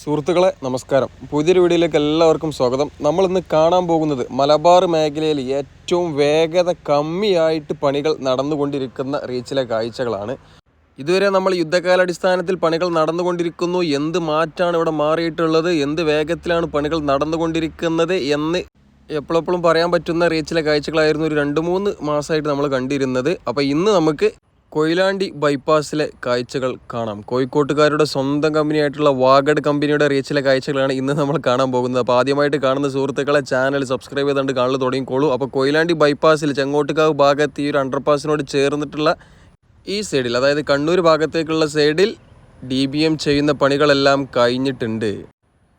സുഹൃത്തുക്കളെ നമസ്കാരം. പുതിയൊരു വീഡിയോയിലേക്ക് എല്ലാവർക്കും സ്വാഗതം. നമ്മൾ ഇന്ന് കാണാൻ പോകുന്നത് മലബാർ മേഖലയിൽ ഏറ്റവും വേഗത കമ്മിയായിട്ട് പണികൾ നടന്നുകൊണ്ടിരിക്കുന്ന റീച്ചിലെ കാഴ്ചകളാണ്. ഇതുവരെ നമ്മൾ യുദ്ധകാലാടിസ്ഥാനത്തിൽ പണികൾ നടന്നുകൊണ്ടിരിക്കുന്നു. എന്ത് മാറ്റാണ് ഇവിടെ മാറിയിട്ടുള്ളത്? എന്ത് വേഗത്തിലാണ് പണികൾ നടന്നുകൊണ്ടിരിക്കുന്നത് എന്ന് എപ്പോഴെപ്പോഴും പറയാൻ പറ്റുന്ന റീച്ചിലെ കാഴ്ചകളായിരുന്നു ഒരു രണ്ട് മൂന്ന് മാസമായിട്ട് നമ്മൾ കണ്ടിരുന്നത്. അപ്പോൾ ഇന്ന് നമുക്ക് കൊയിലാണ്ടി ബൈപ്പാസിലെ കാഴ്ചകൾ കാണാം. കോഴിക്കോട്ടുകാരുടെ സ്വന്തം കമ്പനിയായിട്ടുള്ള വാഗഡ് കമ്പനിയുടെ റീച്ചിലെ കാഴ്ചകളാണ് ഇന്ന് നമ്മൾ കാണാൻ പോകുന്നത്. അപ്പോൾ ആദ്യമായിട്ട് കാണുന്ന സുഹൃത്തുക്കളെ ചാനൽ സബ്സ്ക്രൈബ് ചെയ്തുകൊണ്ട് കാണൽ തുടങ്ങിക്കോളൂ അപ്പോൾ കൊയിലാണ്ടി ബൈപ്പാസിൽ ചെങ്ങോട്ടുകാവ് ഭാഗത്ത് ഈ ഒരു അണ്ടർപാസിനോട് ചേർന്നിട്ടുള്ള ഈ സൈഡിൽ അതായത് കണ്ണൂർ ഭാഗത്തേക്കുള്ള സൈഡിൽ ഡി ബി എം ചെയ്യുന്ന പണികളെല്ലാം കഴിഞ്ഞിട്ടുണ്ട്.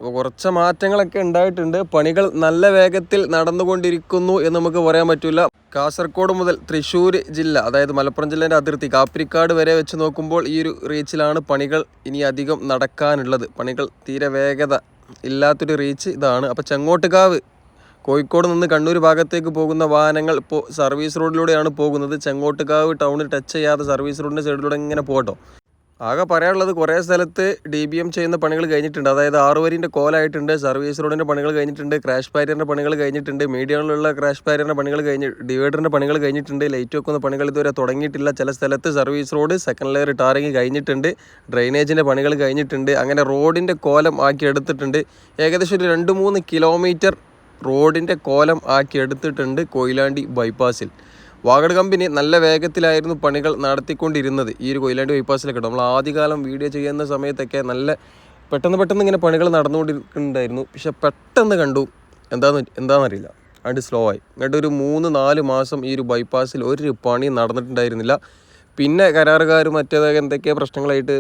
കുറച്ച് മാറ്റങ്ങളൊക്കെ ഉണ്ടായിട്ടുണ്ട്. പണികൾ നല്ല വേഗത്തിൽ നടന്നുകൊണ്ടിരിക്കുന്നു എന്ന് നമുക്ക് പറയാൻ പറ്റില്ല കാസർഗോഡ് മുതൽ തൃശ്ശൂർ ജില്ല അതായത് മലപ്പുറം ജില്ലേന്റെ അതിർത്തി കാപ്പിരിക്കാട് വരെ വെച്ച് നോക്കുമ്പോൾ ഈ ഒരു റീച്ചിലാണ് പണികൾ ഇനി അധികം നടക്കാനുള്ളത്. പണികൾ തീരെ വേഗത ഇല്ലാത്തൊരു റീച്ച് ഇതാണ്. അപ്പോൾ ചെങ്ങോട്ടുകാവ് കോഴിക്കോട് നിന്ന് കണ്ണൂർ ഭാഗത്തേക്ക് പോകുന്ന വാഹനങ്ങൾ ഇപ്പോൾ സർവീസ് റോഡിലൂടെയാണ് പോകുന്നത്. ചെങ്ങോട്ടുകാവ് ടൗണിൽ ടച്ച് ചെയ്യാതെ സർവീസ് റോഡിന്റെ സൈഡിലൂടെ ഇങ്ങനെ പോകട്ടോ. ആകെ പറയാനുള്ളത് കുറേ സ്ഥലത്ത് ഡി ബി എം ചെയ്യുന്ന പണികൾ കഴിഞ്ഞിട്ടുണ്ട്. അതായത് ആറുവരിന്റെ കോലായിട്ടുണ്ട് സർവീസ് റോഡിന്റെ പണികൾ കഴിഞ്ഞിട്ടുണ്ട് ക്രാഷ് പാരിയറിന്റെ പണികൾ കഴിഞ്ഞിട്ടുണ്ട് മീഡിയങ്ങളിലുള്ള ക്രാഷ് പാരിയറിന്റെ പണികൾ കഴിഞ്ഞ് ഡിവൈഡറിന്റെ പണികൾ കഴിഞ്ഞിട്ടുണ്ട് ലൈറ്റ് വെക്കുന്ന പണികൾ ഇതുവരെ തുടങ്ങിയിട്ടില്ല. ചില സ്ഥലത്ത് service road second layer tarring കഴിഞ്ഞിട്ടുണ്ട് ഡ്രെയിനേജിന്റെ പണികൾ കഴിഞ്ഞിട്ടുണ്ട് അങ്ങനെ റോഡിന്റെ കോലം ആക്കി എടുത്തിട്ടുണ്ട്. ഏകദേശം ഒരു രണ്ട് മൂന്ന് കിലോമീറ്റർ റോഡിന്റെ കോലം ആക്കി എടുത്തിട്ടുണ്ട് കൊയിലാണ്ടി ബൈപ്പാസിൽ വാഗഡ് കമ്പനി നല്ല വേഗത്തിലായിരുന്നു പണികൾ നടത്തിക്കൊണ്ടിരുന്നത്. ഈ ഒരു കൊയിലാണ്ടി ബൈപ്പാസിലൊക്കെ നമ്മൾ ആദ്യകാലം വീഡിയോ ചെയ്യുന്ന സമയത്തൊക്കെ നല്ല പെട്ടെന്ന് പെട്ടെന്ന് ഇങ്ങനെ പണികൾ നടന്നുകൊണ്ടിരിക്കുന്നുണ്ടായിരുന്നു. പക്ഷെ പെട്ടെന്ന് കണ്ടു. എന്താന്ന് എന്താണെന്നറിയില്ല അണ്ട് സ്ലോ ആയി. എന്നിട്ട് ഒരു മൂന്ന് നാല് മാസം ഈ ഒരു ബൈപ്പാസിൽ ഒരു പണി നടന്നിട്ടുണ്ടായിരുന്നില്ല. പിന്നെ കരാറുകാർ മറ്റേതൊക്കെ എന്തൊക്കെയോ പ്രശ്നങ്ങളായിട്ട്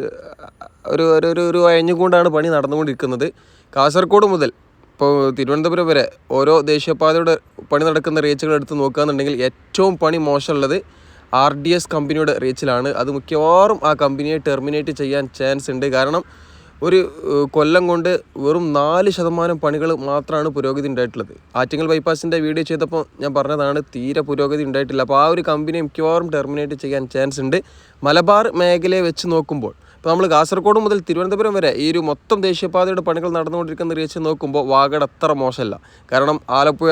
ഒരു ഒരു ഒരു അയഞ്ഞുകൊണ്ടാണ് പണി നടന്നുകൊണ്ടിരിക്കുന്നത്. കാസർഗോഡ് മുതൽ ഇപ്പോൾ തിരുവനന്തപുരം വരെ ഓരോ ദേശീയപാതയുടെ പണി നടക്കുന്ന റീച്ചുകൾ എടുത്ത് നോക്കുകയാണെന്നുണ്ടെങ്കിൽ ഏറ്റവും പണി മോശമുള്ളത് ആർ ഡി എസ് കമ്പനിയുടെ റീച്ചിലാണ്. അത് മിക്കവാറും ആ കമ്പനിയെ ടെർമിനേറ്റ് ചെയ്യാൻ ചാൻസ് ഉണ്ട്. കാരണം ഒരു കൊല്ലം കൊണ്ട് വെറും നാല് ശതമാനം പണികൾ മാത്രമാണ് പുരോഗതി ഉണ്ടായിട്ടുള്ളത്. ആറ്റിങ്ങൽ ബൈപ്പാസിന്റെ വീഡിയോ ചെയ്തപ്പോൾ ഞാൻ പറഞ്ഞതാണ് തീരെ പുരോഗതി ഉണ്ടായിട്ടില്ല. അപ്പോൾ ആ ഒരു കമ്പനി മിക്കവാറും ടെർമിനേറ്റ് ചെയ്യാൻ ചാൻസ് ഉണ്ട്. മലബാർ മേഖലയെ വെച്ച് നോക്കുമ്പോൾ ഇപ്പോൾ നമ്മൾ കാസർഗോഡ് മുതൽ തിരുവനന്തപുരം വരെ ഈ ഒരു മൊത്തം ദേശീയപാതയുടെ പണികൾ നടന്നുകൊണ്ടിരിക്കുന്ന റീച്ച് നോക്കുമ്പോൾ വാഗഡ് അത്ര മോശമല്ല. കാരണം ആലപ്പുഴ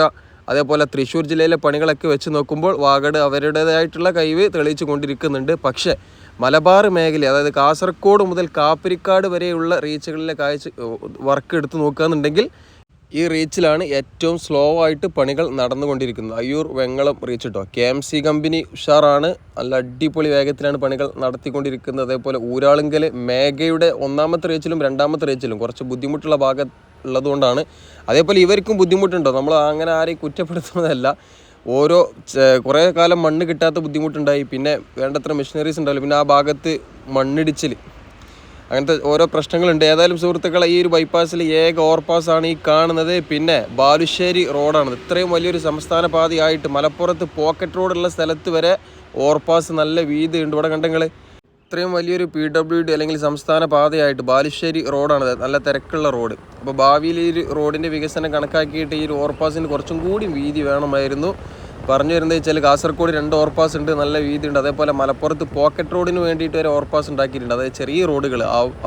അതേപോലെ തൃശ്ശൂർ ജില്ലയിലെ പണികളൊക്കെ വെച്ച് നോക്കുമ്പോൾ വാഗഡ് അവരുടേതായിട്ടുള്ള കഴിവ് തെളിയിച്ചു കൊണ്ടിരിക്കുന്നുണ്ട്. പക്ഷേ മലബാർ മേഖല അതായത് കാസർഗോഡ് മുതൽ കാപ്പിരിക്കാട് വരെയുള്ള റീച്ചുകളിലെ കാഴ്ച വർക്ക് എടുത്ത് നോക്കുകയെന്നുണ്ടെങ്കിൽ ഈ റീച്ചിലാണ് ഏറ്റവും സ്ലോ ആയിട്ട് പണികൾ നടന്നുകൊണ്ടിരിക്കുന്നത്. അയ്യൂർ വെങ്ങളം റീച്ച് കേട്ടോ കെ എം സി കമ്പനി ഉഷാറാണ്. നല്ല അടിപൊളി വേഗത്തിലാണ് പണികൾ നടത്തിക്കൊണ്ടിരിക്കുന്നത്. അതേപോലെ ഊരാളുങ്കൽ മേഘയുടെ ഒന്നാമത്തെ റീച്ചിലും രണ്ടാമത്തെ റീച്ചിലും കുറച്ച് ബുദ്ധിമുട്ടുള്ള ഭാഗം ഉള്ളതുകൊണ്ടാണ്. അതേപോലെ ഇവർക്കും ബുദ്ധിമുട്ടുണ്ടോ? നമ്മൾ അങ്ങനെ ആരെയും കുറ്റപ്പെടുത്തുന്നതല്ല. ഓരോ കുറേ കാലം മണ്ണ് കിട്ടാത്ത ബുദ്ധിമുട്ടുണ്ടായി. പിന്നെ വേണ്ടത്ര മെഷീനറീസ് ഉണ്ടാവില്ല. പിന്നെ ആ ഭാഗത്ത് മണ്ണിടിച്ചിൽ അങ്ങനത്തെ ഓരോ പ്രശ്നങ്ങളുണ്ട്. ഏതായാലും സുഹൃത്തുക്കളെ ഈ ഒരു ബൈപ്പാസിൽ ഏക ഓവർപാസ് ആണ് ഈ കാണുന്നത്. പിന്നെ ബാലുശ്ശേരി റോഡാണ്. ഇത്രയും വലിയൊരു സംസ്ഥാന പാതയായിട്ട് മലപ്പുറത്ത് പോക്കറ്റ് റോഡുള്ള സ്ഥലത്ത് വരെ ഓവർപാസ് നല്ല വീതി ഉണ്ട് ഇവിടെ കണ്ടെങ്കിൽ ഇത്രയും വലിയൊരു പി ഡബ്ല്യു ഡി അല്ലെങ്കിൽ സംസ്ഥാന പാതയായിട്ട് ബാലുശ്ശേരി റോഡാണ്. നല്ല തിരക്കുള്ള റോഡ്. അപ്പോൾ ഭാവിയിൽ ഈ റോഡിന്റെ വികസനം കണക്കാക്കിയിട്ട് ഈ ഒരു ഓവർപാസിന് കുറച്ചും കൂടി വീതി വേണമായിരുന്നു. പറഞ്ഞു വരുന്നത് വെച്ചാൽ കാസർഗോഡ് രണ്ട് ഓവർപാസ് ഉണ്ട് നല്ല വീതി ഉണ്ട് അതേപോലെ മലപ്പുറത്ത് പോക്കറ്റ് റോഡിന് വേണ്ടിയിട്ട് വരെ ഓവർപാസ് ഉണ്ടാക്കിയിട്ടുണ്ട്. അതായത് ചെറിയ റോഡുകൾ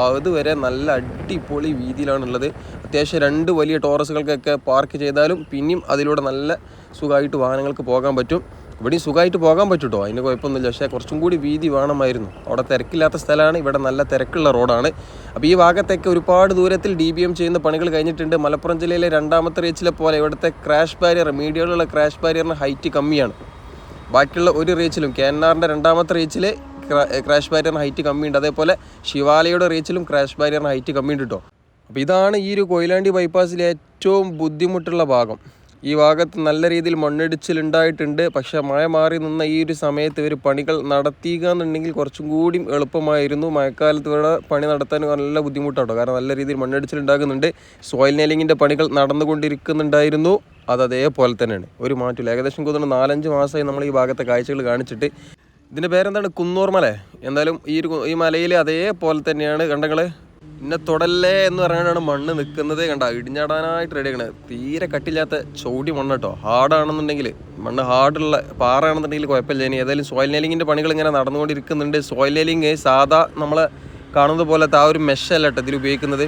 അതുവരെ നല്ല അടിപൊളി വീതിയിലാണുള്ളത്. അത്യാവശ്യം രണ്ട് വലിയ ടോറസുകൾക്കൊക്കെ പാർക്ക് ചെയ്താലും പിന്നെയും അതിലൂടെ നല്ല സുഖമായിട്ട് വാഹനങ്ങൾക്ക് പോകാൻ പറ്റും. ഇവിടെയും സുഖമായിട്ട് പോകാൻ പറ്റൂട്ടോ. അതിന് കുഴപ്പമൊന്നുമില്ല. പക്ഷേ കുറച്ചും കൂടി വീതി വേണമായിരുന്നു. അവിടെ തിരക്കില്ലാത്ത സ്ഥലമാണ്. ഇവിടെ നല്ല തിരക്കുള്ള റോഡാണ്. അപ്പോൾ ഈ ഭാഗത്തേക്ക് ഒരുപാട് ദൂരത്തിൽ ഡി ബി എം ചെയ്യുന്ന പണികൾ കഴിഞ്ഞിട്ടുണ്ട്. മലപ്പുറം ജില്ലയിലെ രണ്ടാമത്തെ റീച്ചിലെ പോലെ ഇവിടുത്തെ ക്രാഷ് ബാരിയർ മീഡിയയിലുള്ള ക്രാഷ് ബാരിയറിന് ഹൈറ്റ് കമ്മിയാണ്. ബാക്കിയുള്ള ഒരു റീച്ചിലും കെ എൻ ആറിന്റെ രണ്ടാമത്തെ റീച്ചിൽ ക്രാഷ് ബാരിയറിന് ഹൈറ്റ് കമ്മിയുണ്ട്. അതേപോലെ ശിവാലയുടെ റീച്ചിലും ക്രാഷ് ബാരിയറിന് ഹൈറ്റ് കമ്മിയുണ്ട് കേട്ടോ അപ്പോൾ ഇതാണ് ഈ ഒരു കൊയിലാണ്ടി ബൈപ്പാസിലെ ഏറ്റവും ബുദ്ധിമുട്ടുള്ള ഭാഗം. ഈ ഭാഗത്ത് നല്ല രീതിയിൽ മണ്ണിടിച്ചിലുണ്ടായിട്ടുണ്ട്. പക്ഷെ മഴ മാറി നിന്ന ഈ ഒരു സമയത്ത് ഇവർ പണികൾ നടത്തിയുക എന്നുണ്ടെങ്കിൽ കുറച്ചും കൂടി എളുപ്പമായിരുന്നു. മഴക്കാലത്ത് ഇവിടെ പണി നടത്താൻ നല്ല ബുദ്ധിമുട്ടാട്ടോ. കാരണം നല്ല രീതിയിൽ മണ്ണിടിച്ചിലുണ്ടാകുന്നുണ്ട്. സോയിൽ നെയിലിങ്ങിന്റെ പണികൾ നടന്നുകൊണ്ടിരിക്കുന്നുണ്ടായിരുന്നു. അത് അതേപോലെ തന്നെയാണ്. ഒരു മാറ്റമില്ല. ഏകദേശം കൂടുതൽ നാലഞ്ച് മാസമായി നമ്മൾ ഈ ഭാഗത്തെ കാഴ്ചകൾ കാണിച്ചിട്ട്. ഇതിന്റെ പേരെന്താണ്? കുന്നൂർ മല. എന്തായാലും ഈ ഒരു ഈ മലയിൽ അതേപോലെ തന്നെയാണ്. കണ്ടങ്ങൾ ഇന്നെ തൊടല്ലേ എന്ന് പറഞ്ഞാണ് മണ്ണ് നിൽക്കുന്നതേ കണ്ട? ഇടിഞ്ഞാടാനായിട്ട് റെഡി ആക്കണത്. തീരെ കട്ടില്ലാത്ത ചോടി മണ്ണ് കേട്ടോ. ഹാർഡാണെന്നുണ്ടെങ്കിൽ മണ്ണ് ഹാർഡുള്ള പാറയാണെന്നുണ്ടെങ്കിൽ കുഴപ്പമില്ല. ഇനി ഏതായാലും സോയിൽ നെയിലിങ്ങിന്റെ പണികൾ ഇങ്ങനെ നടന്നുകൊണ്ടിരിക്കുന്നുണ്ട്. സോയിൽ നെയിലിങ് സാധാ നമ്മൾ കാണുന്നത് പോലത്തെ ആ ഒരു മെഷല്ല കേട്ടോ ഇതിൽ ഉപയോഗിക്കുന്നത്.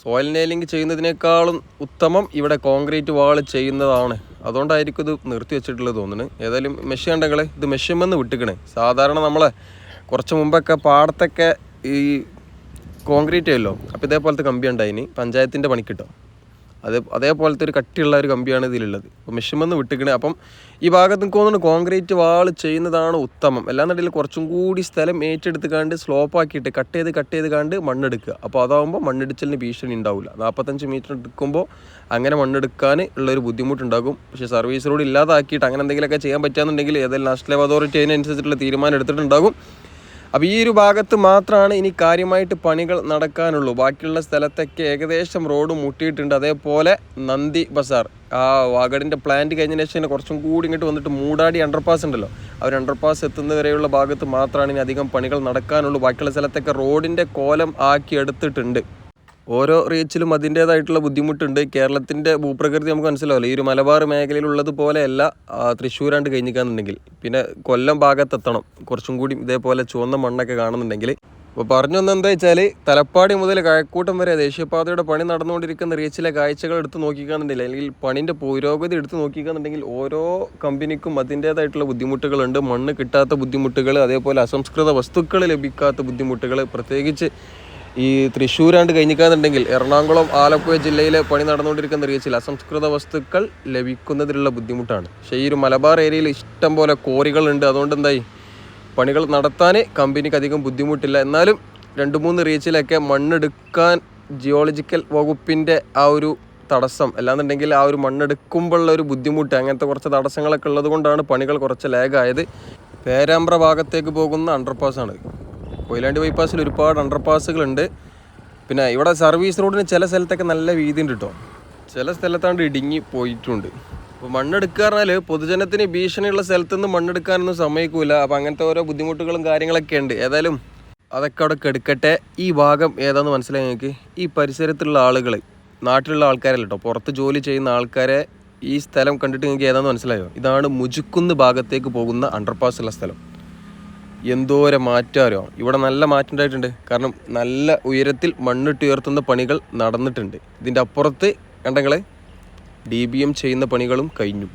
സോയിൽ നെയിലിംഗ് ചെയ്യുന്നതിനേക്കാളും ഉത്തമം ഇവിടെ കോൺക്രീറ്റ് വാൾ ചെയ്യുന്നതാണ്. അതുകൊണ്ടായിരിക്കും ഇത് നിർത്തി വെച്ചിട്ടുള്ളത് തോന്നുന്നു. ഏതായാലും മെഷ് കണ്ടെങ്കിൽ ഇത് മെഷുമെന്ന് വിട്ടിക്കണേ. സാധാരണ നമ്മൾ കുറച്ച് മുമ്പൊക്കെ പാടത്തൊക്കെ ഈ കോൺക്രീറ്റ് ചെയ്യല്ലോ അപ്പോൾ ഇതേപോലത്തെ കമ്പി ഉണ്ടായിന് പഞ്ചായത്തിന്റെ പണി കിട്ടും. അതേ അതേപോലത്തെ ഒരു കട്ടിയുള്ള ഒരു കമ്പിയാണ് ഇതിലുള്ളത്. അപ്പോൾ മെഷീമെന്ന് വിട്ടിക്കണേ. അപ്പം ഈ ഭാഗത്ത് തോന്നുന്നു കോൺക്രീറ്റ് വാൾ ചെയ്യുന്നതാണ് ഉത്തമം. അല്ലാന്നുണ്ടെങ്കിൽ കുറച്ചും കൂടി സ്ഥലം ഏറ്റെടുത്ത് കണ്ട് സ്ലോപ്പ് ആക്കിയിട്ട് കട്ട് ചെയ്ത് കട്ട് ചെയ്ത് കണ്ട് മണ്ണെടുക്കുക. അപ്പോൾ അതാകുമ്പോൾ മണ്ണിടിച്ചിലിന് ഭീഷണി ഉണ്ടാവില്ല നാൽപ്പത്തഞ്ച് മീറ്റർ എടുക്കുമ്പോൾ അങ്ങനെ മണ്ണെടുക്കാൻ ഉള്ളൊരു ബുദ്ധിമുട്ടുണ്ടാകും. പക്ഷേ സർവീസ് റോഡ് ഇല്ലാതാക്കിയിട്ട് അങ്ങനെ എന്തെങ്കിലുമൊക്കെ ചെയ്യാൻ പറ്റുകയെന്നുണ്ടെങ്കിൽ ഏതെങ്കിലും നാഷണൽ അതോറിറ്റി അതിനനുസരിച്ചിട്ടുള്ള തീരുമാനം എടുത്തിട്ടുണ്ടാകും. അപ്പോൾ ഈ ഒരു ഭാഗത്ത് മാത്രമാണ് ഇനി കാര്യമായിട്ട് പണികൾ നടക്കാനുള്ളൂ. ബാക്കിയുള്ള സ്ഥലത്തൊക്കെ ഏകദേശം റോഡ് മുട്ടിയിട്ടുണ്ട്. അതേപോലെ നന്ദി ബസാർ. ആ വാഗഡിന്റെ പ്ലാന്റ് കഴിഞ്ഞ ശേഷം കുറച്ചും കൂടി ഇങ്ങോട്ട് വന്നിട്ട് മൂടാടി അണ്ടർപാസ് ഉണ്ടല്ലോ. ആ ഒരു അണ്ടർപാസ് എത്തുന്നവരെയുള്ള ഭാഗത്ത് മാത്രമാണ് ഇനി അധികം പണികൾ നടക്കാനുള്ളൂ. ബാക്കിയുള്ള സ്ഥലത്തൊക്കെ റോഡിന്റെ കോലം ആക്കി എടുത്തിട്ടുണ്ട്. ഓരോ റീച്ചിലും അതിന്റേതായിട്ടുള്ള ബുദ്ധിമുട്ടുണ്ട്. കേരളത്തിന്റെ ഭൂപ്രകൃതി നമുക്ക് മനസ്സിലാവില്ല? ഈ ഒരു മലബാർ മേഖലയിലുള്ളത് പോലെയല്ല ആ, തൃശ്ശൂരാണ്ട് കഴിഞ്ഞിക്കാന്നുണ്ടെങ്കിൽ പിന്നെ കൊല്ലം ഭാഗത്തെത്തണം. കുറച്ചും കൂടി ഇതേപോലെ ചുവന്ന മണ്ണൊക്കെ കാണുന്നുണ്ടെങ്കിൽ. അപ്പോൾ പറഞ്ഞു വന്നത് എന്താ വെച്ചാൽ തലപ്പാടി മുതൽ കഴക്കൂട്ടം വരെ ദേശീയപാതയുടെ പണി നടന്നുകൊണ്ടിരിക്കുന്ന റീച്ചിലെ കാഴ്ചകൾ എടുത്ത് നോക്കിക്കാന്നുണ്ടെങ്കിൽ അല്ലെങ്കിൽ പണിന്റെ പുരോഗതി എടുത്ത് നോക്കിക്കാന്നുണ്ടെങ്കിൽ ഓരോ കമ്പനിക്കും അതിന്റേതായിട്ടുള്ള ബുദ്ധിമുട്ടുകളുണ്ട്. മണ്ണ് കിട്ടാത്ത ബുദ്ധിമുട്ടുകൾ അതേപോലെ അസംസ്കൃത വസ്തുക്കൾ ലഭിക്കാത്ത ബുദ്ധിമുട്ടുകൾ പ്രത്യേകിച്ച് ഈ തൃശ്ശൂരാണ്ട് കഴിഞ്ഞിക്കാന്നുണ്ടെങ്കിൽ എറണാകുളം ആലപ്പുഴ ജില്ലയിലെ പണി നടന്നുകൊണ്ടിരിക്കുന്ന റീച്ചിൽ അസംസ്കൃത വസ്തുക്കൾ ലഭിക്കുന്നതിലുള്ള ബുദ്ധിമുട്ടാണ്. പക്ഷേ ഈ ഒരു മലബാർ ഏരിയയിൽ ഇഷ്ടം പോലെ കോറികളുണ്ട്. അതുകൊണ്ട് എന്തായി? പണികൾ നടത്താൻ കമ്പനിക്ക് അധികം ബുദ്ധിമുട്ടില്ല. എന്നാലും രണ്ട് മൂന്ന് റീച്ചിലൊക്കെ മണ്ണെടുക്കാൻ ജിയോളജിക്കൽ വകുപ്പിന്റെ ആ ഒരു തടസ്സം അല്ലാന്നുണ്ടെങ്കിൽ ആ ഒരു മണ്ണെടുക്കുമ്പോഴുള്ള ഒരു ബുദ്ധിമുട്ട് അങ്ങനത്തെ കുറച്ച് തടസ്സങ്ങളൊക്കെ ഉള്ളത് കൊണ്ടാണ് പണികൾ കുറച്ച് ലാഗായത് പേരാമ്പ്ര ഭാഗത്തേക്ക് പോകുന്ന അണ്ടർപാസാണ് കൊയിലാണ്ടി ബൈപ്പാസിൽ ഒരുപാട് അണ്ടർപാസുകളുണ്ട് പിന്നെ ഇവിടെ സർവീസ് റോഡിന് ചില സ്ഥലത്തൊക്കെ നല്ല വീതി ഉണ്ട് കേട്ടോ ചില സ്ഥലത്താണ്ട് ഇടുങ്ങി പോയിട്ടുണ്ട്. അപ്പോൾ മണ്ണെടുക്കുക പറഞ്ഞാൽ പൊതുജനത്തിന് ഭീഷണിയുള്ള സ്ഥലത്തുനിന്ന് മണ്ണെടുക്കാനൊന്നും സമ്മതിക്കൂല. അപ്പോൾ അങ്ങനത്തെ ഓരോ ബുദ്ധിമുട്ടുകളും കാര്യങ്ങളൊക്കെ ഉണ്ട്. ഏതായാലും അതൊക്കെ അവിടെ കെടുക്കട്ടെ. ഈ ഭാഗം ഏതാണെന്ന് മനസ്സിലായി നിങ്ങൾക്ക്? ഈ പരിസരത്തുള്ള ആളുകൾ നാട്ടിലുള്ള ആൾക്കാരല്ല കേട്ടോ പുറത്ത് ജോലി ചെയ്യുന്ന ആൾക്കാരെ ഈ സ്ഥലം കണ്ടിട്ട് നിങ്ങൾക്ക് ഏതാണെന്ന് മനസ്സിലായോ? ഇതാണ് മുജുക്കുന്ന് ഭാഗത്തേക്ക് പോകുന്ന അണ്ടർപാസ് ഉള്ള സ്ഥലം. എന്തോരം മാറ്റാരോ. ഇവിടെ നല്ല മാറ്റം ഉണ്ടായിട്ടുണ്ട്. കാരണം നല്ല ഉയരത്തിൽ മണ്ണിട്ട് ഉയർത്തുന്ന പണികൾ നടന്നിട്ടുണ്ട്. ഇതിന്റെ അപ്പുറത്ത് കണ്ടങ്ങളെ ഡി ബി എം ചെയ്യുന്ന പണികളും കഴിഞ്ഞു.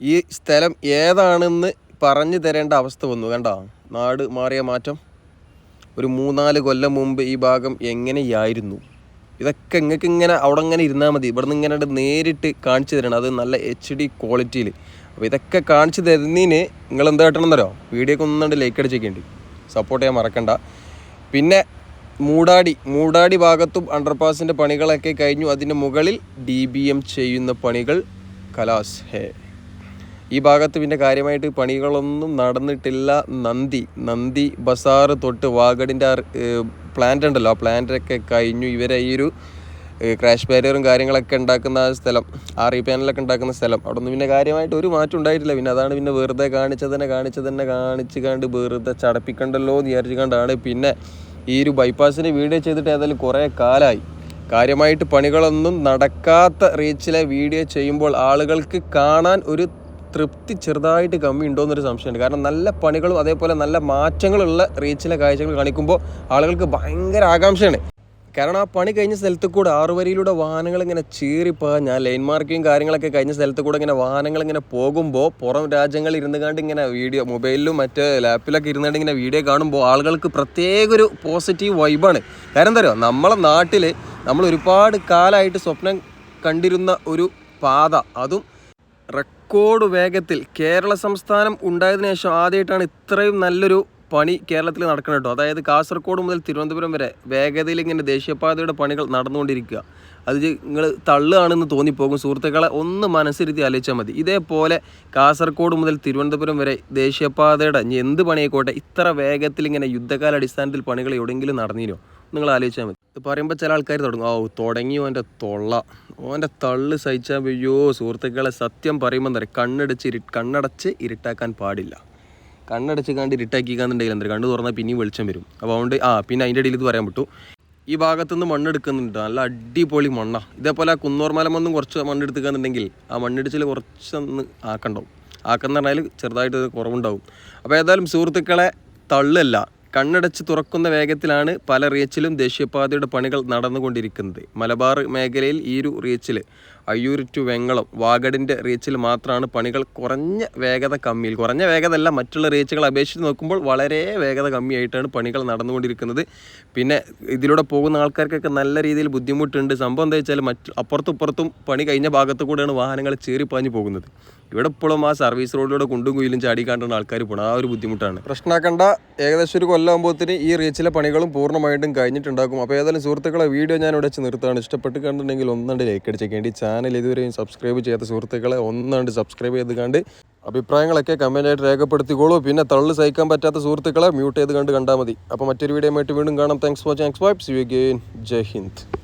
ഈ സ്ഥലം ഏതാണെന്ന് പറഞ്ഞു തരേണ്ട അവസ്ഥ വന്നു. കണ്ട? നാട് മാറിയ മാറ്റം. ഒരു മൂന്നാൽ കൊല്ലം മുമ്പ് ഈ ഭാഗം എങ്ങനെയായിരുന്നു? ഇതൊക്കെ നിങ്ങൾക്ക് ഇങ്ങനെ അവിടെ ഇങ്ങനെ ഇരുന്നാൽ മതി. ഇവിടെ നിന്ന് ഇങ്ങനെ നേരിട്ട് കാണിച്ചു തരണം. അത് നല്ല എച്ച് ഡി ക്വാളിറ്റിയിൽ അപ്പോൾ ഇതൊക്കെ കാണിച്ചു തരുന്നതിന് നിങ്ങൾ എന്താ കിട്ടണമെന്നറിയോ വീഡിയോക്ക് ഒന്നുകൊണ്ട് ലൈക്ക് അടിച്ചേക്കേണ്ടി. സപ്പോർട്ട് ചെയ്യാൻ മറക്കണ്ട. പിന്നെ മൂടാടി മൂടാടി ഭാഗത്തും അണ്ടർപാസിന്റെ പണികളൊക്കെ കഴിഞ്ഞു. അതിന്റെ മുകളിൽ ഡി ബി എം ചെയ്യുന്ന പണികൾ കലാസ്. ഹേ. ഈ ഭാഗത്ത് പിന്നെ കാര്യമായിട്ട് പണികളൊന്നും നടന്നിട്ടില്ല. നന്ദി നന്ദി. ബസാറ് തൊട്ട് വാഗടിന്റെ പ്ലാന്റ് ഉണ്ടല്ലോ. ആ പ്ലാന്റൊക്കെ കഴിഞ്ഞു. ഇവരെ ഈ ഒരു ക്രാഷ് ബാരിയറും കാര്യങ്ങളൊക്കെ ഉണ്ടാക്കുന്ന ആ സ്ഥലം ആ റീപാനലൊക്കെ പാനലൊക്കെ ഉണ്ടാക്കുന്ന സ്ഥലം. അവിടെ നിന്ന് പിന്നെ കാര്യമായിട്ട് ഒരു മാറ്റം ഉണ്ടായിട്ടില്ല. പിന്നെ അതാണ് പിന്നെ വെറുതെ കാണിച്ചത് തന്നെ കാണിച്ച് കണ്ട് വെറുതെ ചടപ്പിക്കണ്ടല്ലോ എന്ന് വിചാരിച്ചു കണ്ടാണ്. പിന്നെ ഈ ഒരു ബൈപ്പാസിന് വീഡിയോ ചെയ്തിട്ട് ഏതായാലും കുറേ കാലമായി കാര്യമായിട്ട് പണികളൊന്നും നടക്കാത്ത റീച്ചിലെ വീഡിയോ ചെയ്യുമ്പോൾ ആളുകൾക്ക് കാണാൻ ഒരു തൃപ്തി ചെറുതായിട്ട് കമ്മി ഉണ്ടോ എന്നൊരു സംശയമുണ്ട്. കാരണം നല്ല പണികളും അതേപോലെ നല്ല മാറ്റങ്ങളുള്ള റീച്ചിലെ കാഴ്ചകൾ കാണിക്കുമ്പോൾ ആളുകൾക്ക് ഭയങ്കര ആകാംക്ഷയാണ്. കാരണം ആ പണി കഴിഞ്ഞ സ്ഥലത്ത് കൂടെ ആറുവരിയിലൂടെ വാഹനങ്ങൾ ഇങ്ങനെ ചീറിപ്പാഞ്ഞ ലൈൻ മാർക്കിങ് കാര്യങ്ങളൊക്കെ കഴിഞ്ഞ സ്ഥലത്ത് കൂടെ ഇങ്ങനെ വാഹനങ്ങൾ ഇങ്ങനെ പോകുമ്പോൾ പുറം രാജ്യങ്ങളിൽ ഇരുന്ന് കണ്ട് ഇങ്ങനെ വീഡിയോ മൊബൈലിലും മറ്റ് ലാപ്പിലൊക്കെ ഇരുന്നുകൊണ്ട് ഇങ്ങനെ വീഡിയോ കാണുമ്പോൾ ആളുകൾക്ക് പ്രത്യേക ഒരു പോസിറ്റീവ് വൈബാണ് കാരണം എന്താ പറയുക നമ്മളെ നാട്ടിൽ നമ്മൾ ഒരുപാട് കാലമായിട്ട് സ്വപ്നം കണ്ടിരുന്ന ഒരു പാത അതും റെക്കോർഡ് വേഗത്തിൽ കേരള സംസ്ഥാനം ഉണ്ടായതിനു ശേഷം ആദ്യമായിട്ടാണ് ഇത്രയും നല്ലൊരു പണി കേരളത്തിൽ നടക്കണം കേട്ടോ. അതായത് കാസർഗോഡ് മുതൽ തിരുവനന്തപുരം വരെ വേഗതയിൽ ഇങ്ങനെ ദേശീയപാതയുടെ പണികൾ നടന്നുകൊണ്ടിരിക്കുക. അത് നിങ്ങൾ തള്ളുകയാണെന്ന് തോന്നിപ്പോകും. സുഹൃത്തുക്കളെ ഒന്ന് മനസ്സിരുത്തി ആലോചിച്ചാൽ മതി. ഇതേപോലെ കാസർഗോഡ് മുതൽ തിരുവനന്തപുരം വരെ ദേശീയപാതയുടെ എന്ത് പണിയായിക്കോട്ടെ ഇത്ര വേഗത്തിൽ ഇങ്ങനെ യുദ്ധകാല അടിസ്ഥാനത്തിൽ പണികൾ എവിടെയെങ്കിലും നടന്നിരുമോ നിങ്ങൾ ആലോചിച്ചാൽ മതി. പറയുമ്പോൾ ചില ആൾക്കാർ തുടങ്ങും ഓ തുടങ്ങി ഓന്റെ തൊള്ള. ഓന്റെ തള്ളു സഹിച്ചാൽ അയ്യോ സുഹൃത്തുക്കളെ സത്യം പറയുമ്പോൾ എന്താ പറയുക കണ്ണടച്ച് ഇരി കണ്ണടച്ച് ഇരുട്ടാക്കാൻ പാടില്ല. കണ്ണടച്ച് കണ്ട് ഇരുട്ടാക്കിക്കാന്നുണ്ടെങ്കിൽ എന്താ കണ്ണ് തുറന്നാൽ പിന്നെയും വെളിച്ചം വരും. അപ്പോൾ അതുകൊണ്ട് ആ പിന്നെ അതിന്റെ ഇടയിൽ ഇത് പറയാൻ പറ്റൂ. ഈ ഭാഗത്തുനിന്ന് മണ്ണെടുക്കുന്നുണ്ട്. നല്ല അടിപൊളി മണ്ണ. ഇതേപോലെ ആ കുന്നോർമലമൊന്നും കുറച്ച് മണ്ണെടുത്തുകയെന്നുണ്ടെങ്കിൽ ആ മണ്ണിടിച്ചിൽ കുറച്ചൊന്ന് ആക്കണ്ടാവും. ആക്കുന്ന പറഞ്ഞാൽ ചെറുതായിട്ട് കുറവുണ്ടാവും. അപ്പോൾ ഏതായാലും സുഹൃത്തുക്കളെ തള്ളല്ല. കണ്ണടച്ച് തുറക്കുന്ന വേഗത്തിലാണ് പല റീച്ചിലും ദേശീയപാതയുടെ പണികൾ നടന്നുകൊണ്ടിരിക്കുന്നത്. മലബാർ മേഖലയിൽ ഈ ഒരു റീച്ചിൽ അയ്യൂർ ടു വെങ്ങളം വാഗഡിന്റെ റീച്ചിൽ മാത്രമാണ് പണികൾ കുറഞ്ഞ വേഗത കമ്മിയിൽ. കുറഞ്ഞ വേഗത അല്ല മറ്റുള്ള റീച്ചുകൾ അപേക്ഷിച്ച് നോക്കുമ്പോൾ വളരെ വേഗത കമ്മിയായിട്ടാണ് പണികൾ നടന്നുകൊണ്ടിരിക്കുന്നത്. പിന്നെ ഇതിലൂടെ പോകുന്ന ആൾക്കാർക്കൊക്കെ നല്ല രീതിയിൽ ബുദ്ധിമുട്ടുണ്ട്. സംഭവം എന്താ വെച്ചാൽ മറ്റ് അപ്പുറത്തും പണി കഴിഞ്ഞ ഭാഗത്തു കൂടെയാണ് വാഹനങ്ങൾ പാഞ്ഞു പോകുന്നത്. ഇവിടെ ഇപ്പോഴും ആ സർവീസ് റോഡിലൂടെ കുണ്ടും കുയിലും ചാടിക്കാണ്ടാണ് ആൾക്കാർ പോകുന്നത് ആ ഒരു ബുദ്ധിമുട്ടാണ്. പ്രശ്നമാക്കണ്ട ഏകദേശം ഒരു കൊല്ലാകുമ്പോഴത്തിന് ഈ റീച്ചിലെ പണികളും പൂർണമായിട്ടും കഴിഞ്ഞിട്ടുണ്ടാകും. അപ്പോൾ ഏതായാലും സുഹൃത്തുക്കളെ വീഡിയോ ഞാൻ ഇവിടെ വെച്ച് നിർത്താണ് ഇഷ്ടപ്പെട്ട് കണ്ടിട്ടുണ്ടെങ്കിൽ ഒന്നുണ്ട് ലൈക്ക് അടിച്ചേക്കേണ്ടി ചാനൽ ഇതുവരെയും സബ്സ്ക്രൈബ് ചെയ്യാത്ത സുഹൃത്തുക്കളെ ഒന്നാണ്ട് സബ്സ്ക്രൈബ് ചെയ്ത് കണ്ട് അഭിപ്രായങ്ങളൊക്കെ കമന്റായിട്ട് രേഖപ്പെടുത്തിക്കോളൂ. പിന്നെ തള്ളു സഹിക്കാൻ പറ്റാത്ത സുഹൃത്തുക്കളെ മ്യൂട്ട് ചെയ്ത് കണ്ട് കണ്ടാൽ മതി. അപ്പോൾ മറ്റൊരു വീഡിയോ ആയിട്ട് വീണ്ടും കാണാം. Thanks for thanks vibes you again Jai Hind.